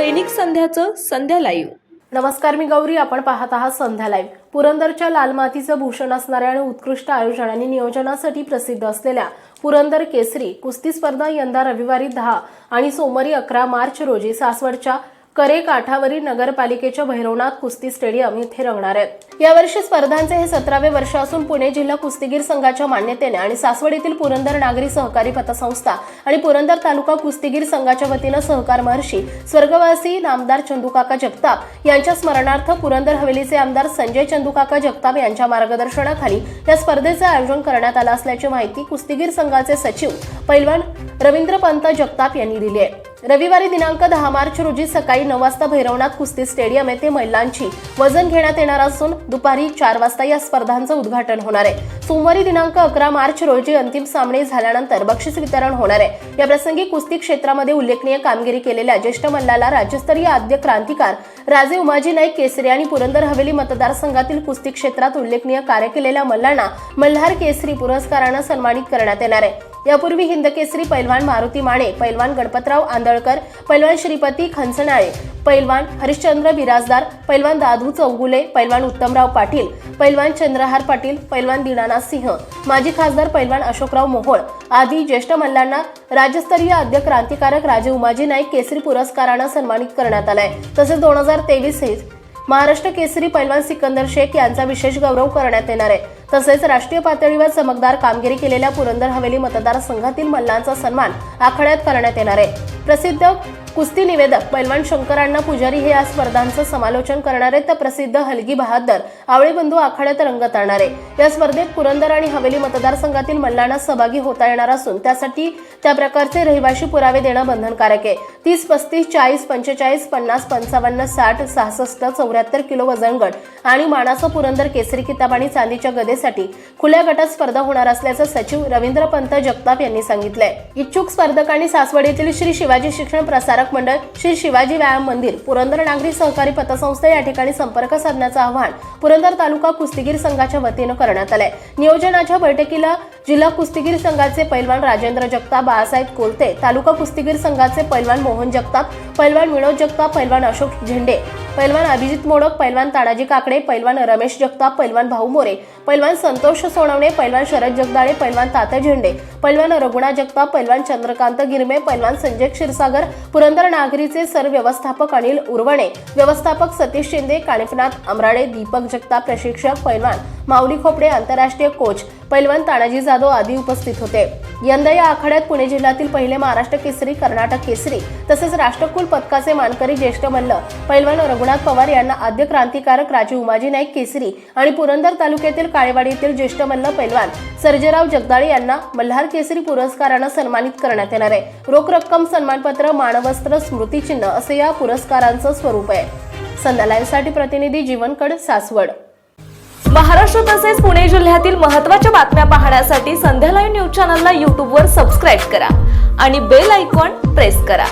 दैनिक संध्याचं संध्या live नमस्कार मी गौरी. आपण पाहत आहात संध्या लाईव्ह पुरंदरच्या लाल मातीचं भूषण असणाऱ्या आणि उत्कृष्ट आयोजन आणि नियोजनासाठी प्रसिद्ध असलेल्या पुरंदर केसरी कुस्ती स्पर्धा यंदा रविवारी दहा आणि सोमवारी अकरा मार्च रोजी सासवडच्या करे काठावरील नगरपालिकेच्या भैरवनाथ कुस्ती स्टेडियम येथे रंगणार आहेत यावर्षी स्पर्धांचे हे सतरावे वर्ष असून पुणे जिल्हा कुस्तीगीर संघाच्या मान्यतेने आणि सासवड येथील पुरंदर नागरी सहकारी पतसंस्था आणि पुरंदर तालुका कुस्तीगीर संघाच्या वतीनं सहकार महर्षी स्वर्गवासी नामदार चंदूकाका जगताप यांच्या स्मरणार्थ पुरंदर हवेलीचे आमदार संजय चंदूकाका जगताप यांच्या मार्गदर्शनाखाली या स्पर्धेचे आयोजन करण्यात आलं असल्याची माहिती कुस्तीगीर संघाचे सचिव पैलवान रवींद्र पंत जगताप यांनी दिली आहे. रविवारी दिनांक दहा मार्च रोजी सकाळी नऊ वाजता भैरवनाथ कुस्ती स्टेडियम येथे महिलांची वजन घेण्यात येणार असून दुपारी चार वाजता या स्पर्धांचं उद्घाटन होणार आहे. सोमवारी दिनांक अकरा मार्च रोजी अंतिम सामने झाल्यानंतर बक्षीस वितरण होणार आहे. या प्रसंगी कुस्ती क्षेत्रामध्ये उल्लेखनीय कामगिरी केलेल्या ज्येष्ठ मल्लाला राज्यस्तरीय आद्य क्रांतिकार राजे उमाजी नाईक केसरी आणि पुरंदर हवेली मतदारसंघातील कुस्ती क्षेत्रात उल्लेखनीय कार्य केलेल्या मल्लांना मल्हार केसरी पुरस्कारानं सन्मानित करण्यात येणार आहे. यापूर्वी हिंदकेसरी पैलवान मारुती माने पैलवान गणपतराव आंदळकर पैलवान श्रीपती खंचनाळे पैलवान हरिश्चंद्र बिराजदार पैलवान दादू चौगुले पैलवान उत्तमराव पाटील पैलवान चंद्रहार पाटील पैलवान दीनानाथ सिंह माजी खासदार पैलवान अशोकराव मोहोळ आदी ज्येष्ठ मल्लांना राज्यस्तरीय आद्य क्रांतिकारक राजे उमाजी नाईक केसरी पुरस्कारानं सन्मानित करण्यात आलाय. तसेच दोन हजार तेवीस महाराष्ट्र केसरी पैलवान सिकंदर शेख यांचा विशेष गौरव करण्यात येणार आहे. तसेच राष्ट्रीय पातळीवर चमकदार कामगिरी केलेल्या पुरंदर हवेली मतदारसंघातील मल्लांचा सन्मान आखाड्यात करण्यात येणार आहे. प्रसिद्ध कुस्ती निवेदक पैलवान शंकरांना पुजारी हे या स्पर्धांचं समालोचन करणारे तर प्रसिद्ध हलगी बहादर आवळे बंधू आखाड्यात रंगत आणणारे या स्पर्धेत पुरंदर आणि हवेली मतदारसंघातील मल्लांना सहभागी होता येणार असून त्यासाठी त्या प्रकारचे रहिवाशी पुरावे देणं बंधनकारक आहे. तीस पस्तीस चाळीस पंचेचाळीस पन्नास पंचावन्न साठ सहासष्ट चौऱ्याहत्तर किलो वजन गट आणि मानाचं पुरंदर केसरी किताब आणि चांदीच्या गदेसाठी खुल्या गटात स्पर्धा होणार असल्याचं सचिव रवींद्र पंत जगताप यांनी सांगितलंय. इच्छुक स्पर्धकांनी सासवड येथील श्री शिवाजी शिक्षण प्रसारक मंडळ श्री शिवाजी व्यायाम मंदिर पुरंदर नागरी सहकारी पतसंस्था या ठिकाणी संपर्क साधण्याचं आवाहन पुरंदर तालुका कुस्तीगीर संघाच्या वतीनं करण्यात आलंय. नियोजनाच्या बैठकीला जिल्हा कुस्तीगीर संघाचे पैलवान राजेंद्र जगताप बाळासाहेब कोलते तालुका कुस्तीगीर संघाचे पैलवान मोहन जगताप पैलवान विनोद जगताप पैलवान अशोक झेंडे पैलवान अभिजित मोडक पैलवान तानाजी काकडे पैलवान रमेश जगताप पैलवान भाऊ मोरे पैलवान संतोष सोनवणे पैलवान शरद जगदाळे पैलवान तात्या झेंडे पैलवान रघुणा जगताप पैलवान चंद्रकांत गिरमे पैलवान संजय क्षीरसागर पुरंदर नागरीचे सर व्यवस्थापक अनिल उर्वणे व्यवस्थापक सतीश शिंदे काणिफनाथ अमराडे दीपक जगताप प्रशिक्षक पैलवान माऊली खोपडे आंतरराष्ट्रीय कोच पैलवान तानाजी जाधव आदी उपस्थित होते. यंदा या आखाड्यात पुणे जिल्ह्यातील पहिले महाराष्ट्र केसरी कर्नाटक केसरी तसेच राष्ट्रकुल पदकाचे मानकरी ज्येष्ठ मल्ल पैलवान रघुनाथ पवार यांना आद्य क्रांतिकारक राजे उमाजी नाईक केसरी आणि पुरंदर तालुक्यातील काळेवाडी येथील ज्येष्ठ मल्ल पैलवान सर्जेराव जगदाळे यांना मल्हार केसरी पुरस्कारानं सन्मानित करण्यात येणार आहे. रोख रक्कम सन्मानपत्र मानवस्त्र स्मृतिचिन्ह असे या पुरस्कारांचं स्वरूप आहे. संध्या प्रतिनिधी जीवनकड सासवड. महाराष्ट्र तसेच पुणे जिल्ह्यातील महत्त्वाच्या बातम्या पाहण्यासाठी संध्या लाईव्ह न्यूज चॅनलला यूट्यूबवर सबस्क्राईब करा आणि बेल आयकॉन प्रेस करा.